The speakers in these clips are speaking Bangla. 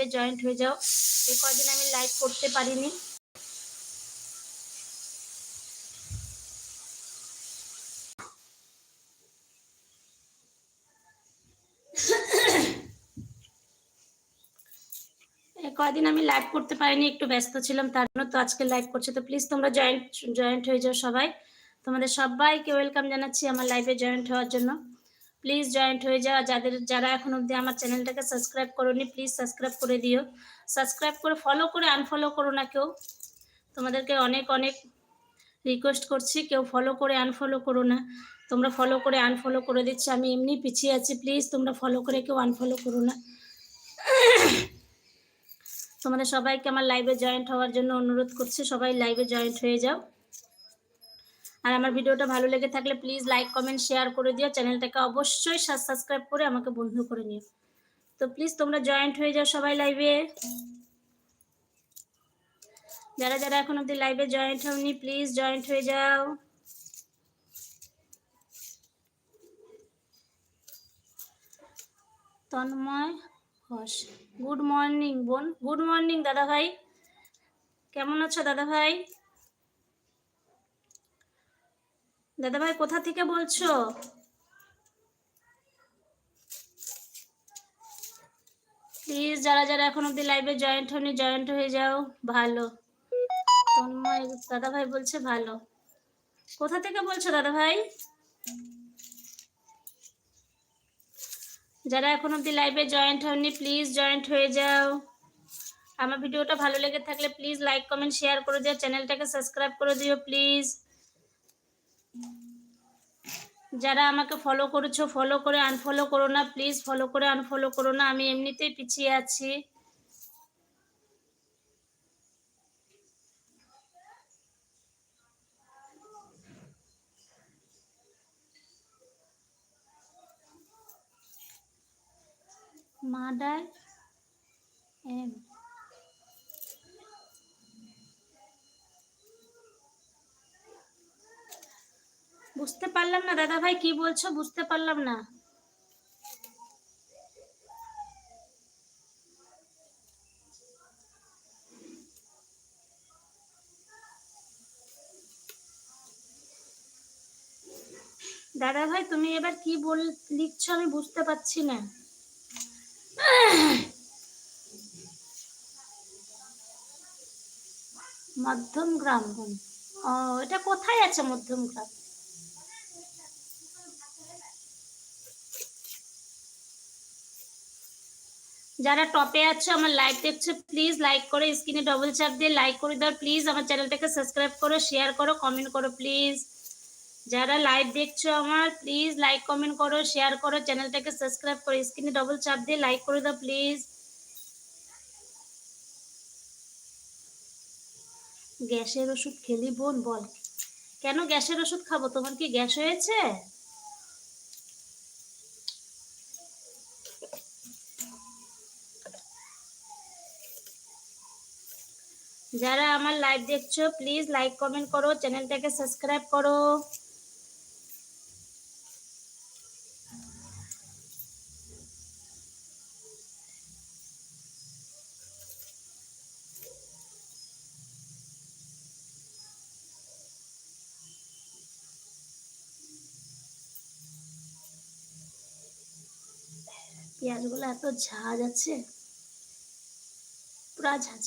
লাইভে জয়েন্ট হয়ে যাও? এই কদিন আমি লাইভ করতে পারিনি। কদিন আমি লাইভ করতে পারিনি, একটু ব্যস্ত ছিলাম, তার জন্য তো আজকে লাইভ করছি। তো প্লিজ তোমরা জয়েন্ট জয়েন্ট হয়ে যাও সবাই। তোমাদের সবাইকে ওয়েলকাম জানাচ্ছি আমার লাইভে জয়েন্ট হওয়ার জন্য। প্লিজ জয়েন্ট হয়ে যাও। যাদের, যারা এখন অবধি আমার চ্যানেলটাকে সাবস্ক্রাইব করোনি প্লিজ সাবস্ক্রাইব করে দিও। সাবস্ক্রাইব করে ফলো করে আনফলো করো না কেউ। তোমাদেরকে অনেক অনেক রিকোয়েস্ট করছি, কেউ ফলো করে আনফলো করো না। তোমরা ফলো করে আনফলো করে দিচ্ছ, আমি এমনি পিছিয়ে আছি প্লিজ তোমরা ফলো করে কেউ আনফলো করো না। তোমাদের সবাইকে আমার লাইভে জয়েন্ট হওয়ার জন্য অনুরোধ করছি, সবাই লাইভে জয়েন্ট হয়ে যাও। আর আমার ভিডিওটা ভালো লেগে থাকলে প্লিজ লাইক কমেন্ট শেয়ার করে দিও। চ্যানেলটাকে অবশ্যই সাবস্ক্রাইব করে আমাকে বন্ধু করে নিও। তো প্লিজ তোমরা জয়েন্ট হয়ে যাও সবাই লাইভে যারা যারা এখন অব্দি লাইভে জয়েন্ট হওনি প্লিজ জয়েন্ট হয়ে যাও। তন্ময় ঘোষ গুড মর্নিং বোন। গুড মর্নিং দাদা ভাই কেমন আছো দাদা ভাই দাদা ভাই কোথা থেকে বলছো? প্লিজ যারা যারা এখন অব্দি লাইভে জয়েন্ট হয়নি জয়েন্ট হয়ে যাও। ভালো। দাদা ভাই বলছে ভালো। কোথা থেকে বলছো দাদা ভাই যারা এখন অব্দি লাইভে জয়েন্ট হয়নি প্লিজ জয়েন্ট হয়ে যাও। আমার ভিডিওটা ভালো লেগে থাকলে প্লিজ লাইক কমেন্ট শেয়ার করে দিও। চ্যানেলটাকে সাবস্ক্রাইব করে দিও প্লিজ যারা আমাকে ফলো করেছ ফলো করে আনফলো করো না প্লিজ ফলো করে আনফলো করো না, আমি এমনিতেই পিছিয়ে আছি। মাদার এম বুঝতে পারলাম না, দাদা ভাই, কি বলছো? বুঝতে পারলাম না। দাদা ভাই, তুমি এবার কি বল, লিখছো? আমি বুঝতে পারছি না। মধ্যম গ্রাম ও, এটা কোথায় আছে মধ্যম গ্রাম? যারা টপে আছো, আমার লাইভ দেখছ প্লিজ লাইক করে স্ক্রিনে ডবল চাপ দিয়ে লাইক করে দাও। প্লিজ আমার চ্যানেলটাকে সাবস্ক্রাইব করো শেয়ার করো কমেন্ট করো প্লিজ যারা লাইভ দেখছ আমার প্লিজ লাইক কমেন্ট করো শেয়ার করো চ্যানেলটাকে সাবস্ক্রাইব করো স্ক্রিনে ডবল চাপ দিয়ে লাইক করে দাও প্লিজ গ্যাসের ওষুধ খেলি বোন, বল। কেন গ্যাসের ওষুধ খাব? তোমার কি গ্যাস হয়েছে? যারা আমার লাইভ দেখছ প্লিজ লাইক কমেন্ট করো চ্যানেলটাকে সাবস্ক্রাইব করো। পেঁয়াজগুলো এত ঝাঁজ আছে, পুরা ঝাঁঝ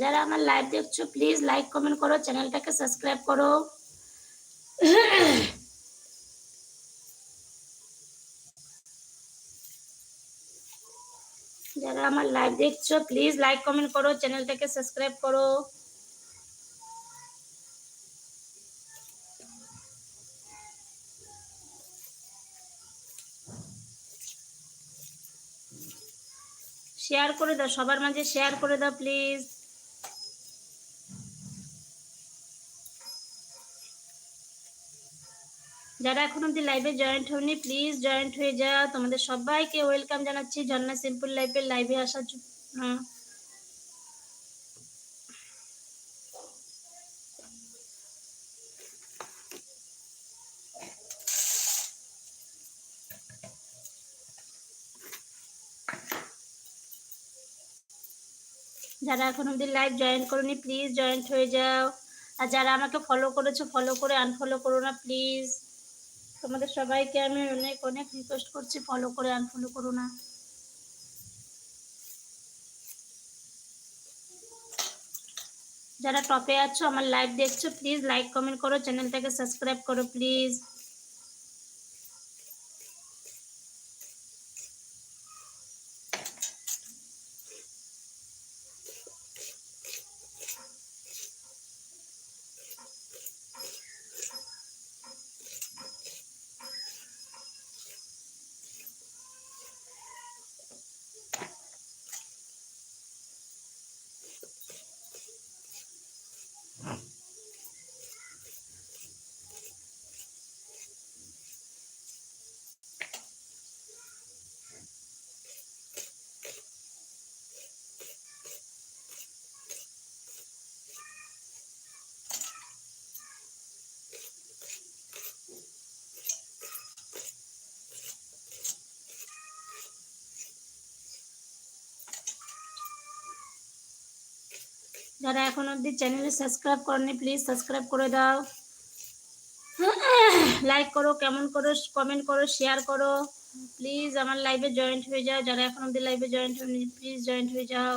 যারা আমার লাইভ দেখছ প্লিজ লাইক কমেন্ট করো চ্যানেলটাকে সাবস্ক্রাইব করো। যারা আমার লাইভ দেখছ প্লিজ লাইক কমেন্ট করো চ্যানেলটাকে সাবস্ক্রাইব করো। শেয়ার করে দাও, সবার মাঝে শেয়ার করে দাও প্লিজ যারা এখন অব্দি লাইভে জয়েন্ট হওনি প্লিজ জয়েন্ট হয়ে যাও তোমাদের সবাইকে ওয়েলকাম জানাচ্ছি। ঝর্ণা সিম্পল লাইফের লাইভে আসার জন্য। হ্যাঁ। যারা এখন অব্দি লাইভ জয়েন করনি প্লিজ জয়েন্ট হয়ে যাও। আর যারা আমাকে ফলো করেছ ফলো করে আনফলো করো না প্লিজ তোমাদের সবাইকে আমি অনেক অনেক রিকোয়েস্ট করছি ফলো করে আনফলো করো না। যারা টপে আছো, আমার লাইভ দেখছ প্লিজ লাইক কমেন্ট করো চ্যানেলটাকে সাবস্ক্রাইব করো প্লিজ যারা এখন অব্দি চ্যানেলে সাবস্ক্রাইব করেনি প্লিজ সাবস্ক্রাইব করে দাও। লাইক করো কেমন করো কমেন্ট করো শেয়ার করো। প্লিজ আমার লাইভে জয়েন্ট হয়ে যাও, যারা এখন অবধি লাইভে জয়েন্ট হয়নি প্লিজ জয়েন্ট হয়ে যাও।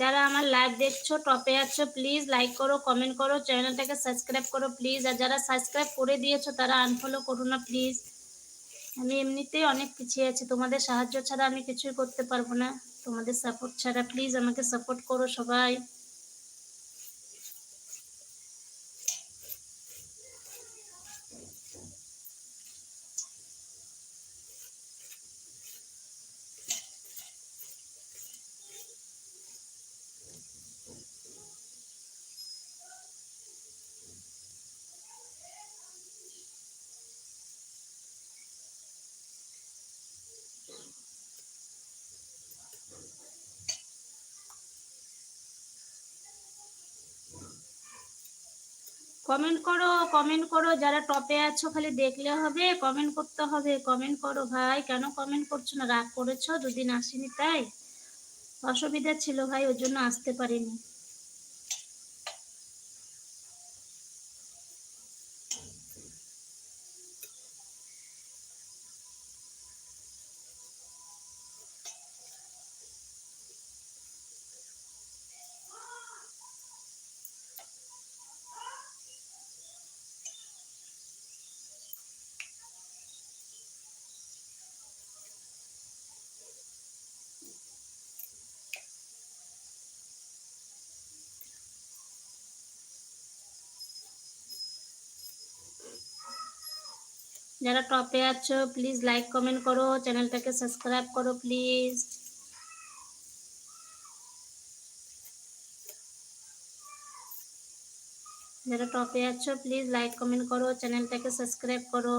যারা আমার লাইভ দেখছ টপে আছো প্লিজ লাইক করো কমেন্ট করো চ্যানেলটাকে সাবস্ক্রাইব করো প্লিজ আর যারা সাবস্ক্রাইব করে দিয়েছ, তারা আনফলো করো না প্লিজ আমি এমনিতেই অনেক পিছিয়ে আছি, তোমাদের সাহায্য ছাড়া আমি কিছুই করতে পারব না। তোমাদের সাপোর্ট ছাড়া প্লিজ আমাকে সাপোর্ট করো সবাই। কমেন্ট করো কমেন্ট করো, যারা টপে আছো খালি দেখলে হবে কমেন্ট করতে হবে কমেন্ট করো ভাই, কেন কমেন্ট করছ না? রাগ করেছ? দুদিন আসিনি তাই? অসুবিধা ছিল ভাই ওর জন্য আসতে পারিনি। যারা টপে আছো প্লিজ লাইক কমেন্ট করো চ্যানেলটাকে সাবস্ক্রাইব করো প্লিজ যারা টপে আছো প্লিজ লাইক কমেন্ট করো চ্যানেলটাকে সাবস্ক্রাইব করো।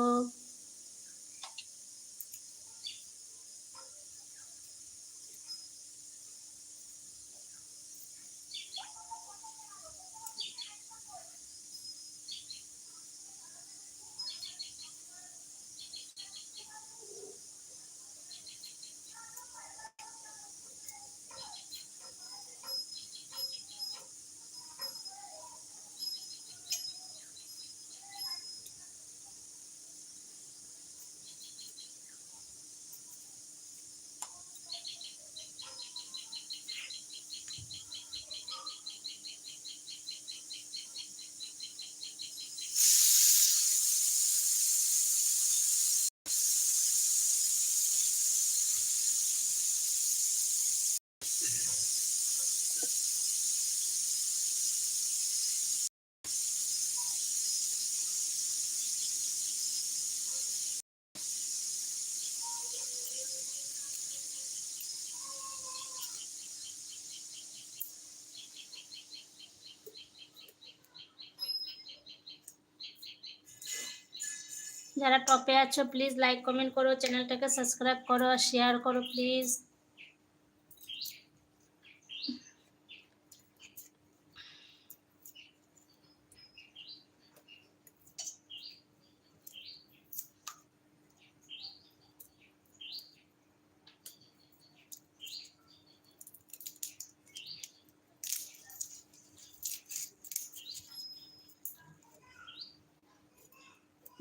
যারা টপে আছো প্লিজ লাইক কমেন্ট করো চ্যানেলটাকে সাবস্ক্রাইব করো শেয়ার করো প্লিজ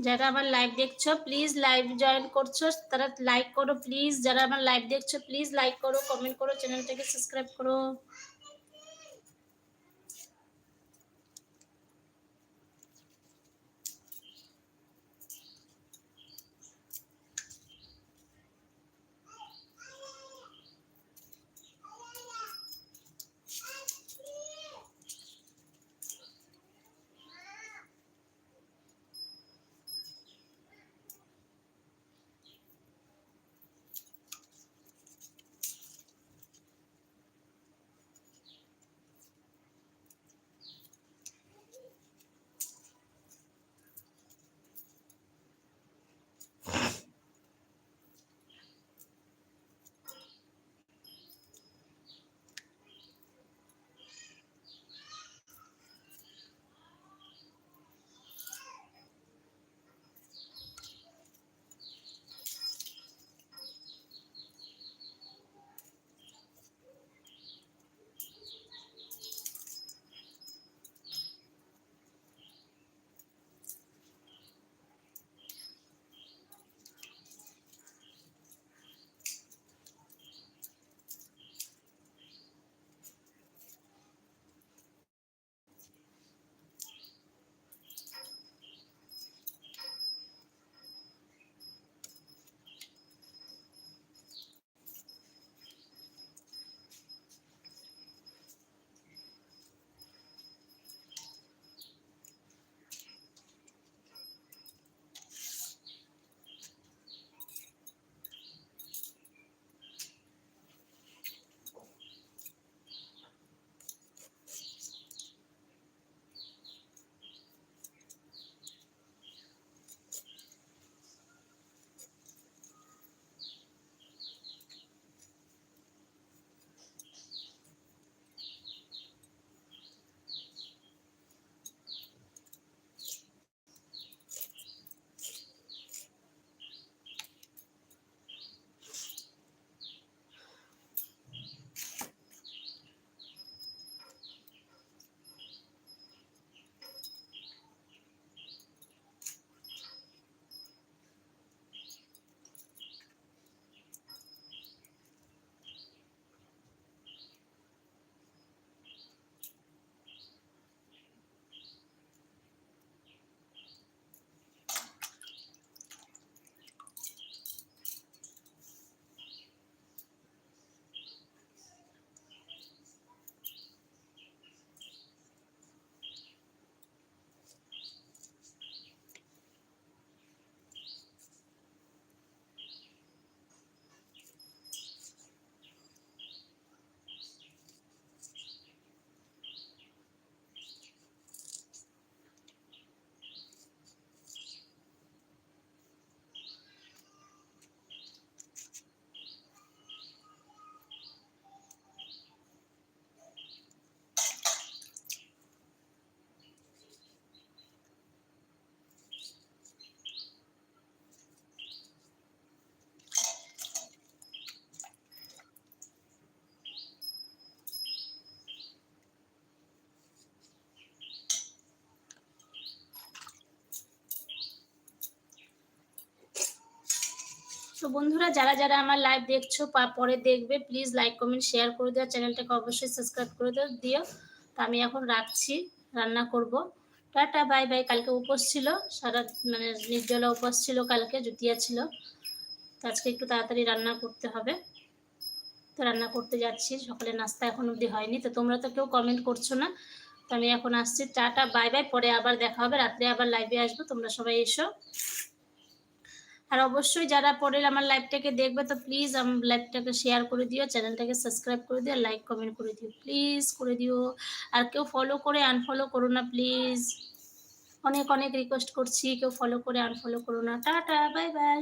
যারা আমার লাইভ দেখছ প্লিজ লাইভ জয়েন করছ। তারা লাইক করো প্লিজ যারা আমার লাইভ দেখছ প্লিজ লাইক করো কমেন্ট করো চ্যানেলটাকে সাবস্ক্রাইব করো। তো বন্ধুরা, যারা যারা আমার লাইভ দেখছ পরে দেখবে প্লিজ লাইক কমেন্ট শেয়ার করে দিও। চ্যানেলটাকে অবশ্যই সাবস্ক্রাইব করে দিও দিও। তো আমি এখন রাখছি, রান্না করব। টাটা বাই বাই কালকে উপোস ছিল, সারা মানে নির্জলা উপোস ছিল কালকে, জুতিয়া ছিল। তো আজকে একটু তাড়াতাড়ি রান্না করতে হবে। তো রান্না করতে যাচ্ছি, সকালে নাস্তা এখন অবধি হয়নি। তো তোমরা তো কেউ কমেন্ট করছ না। তো আমি এখন আসছি, টাটা বাই বাই পরে আবার দেখা হবে, রাত্রে আবার লাইভে আসব। তোমরা সবাই এসো। আর অবশ্যই যারা পরে আমার লাইভটাকে দেখবে, তো প্লিজ আমার লাইভটাকে শেয়ার করে দিও চ্যানেলটাকে সাবস্ক্রাইব করে দিও লাইক কমেন্ট করে দিও প্লিজ করে দিও। আর কেউ ফলো করে আনফলো করো না প্লিজ অনেক অনেক রিকোয়েস্ট করছি, কেউ ফলো করে আনফলো করো না। Tata bye bye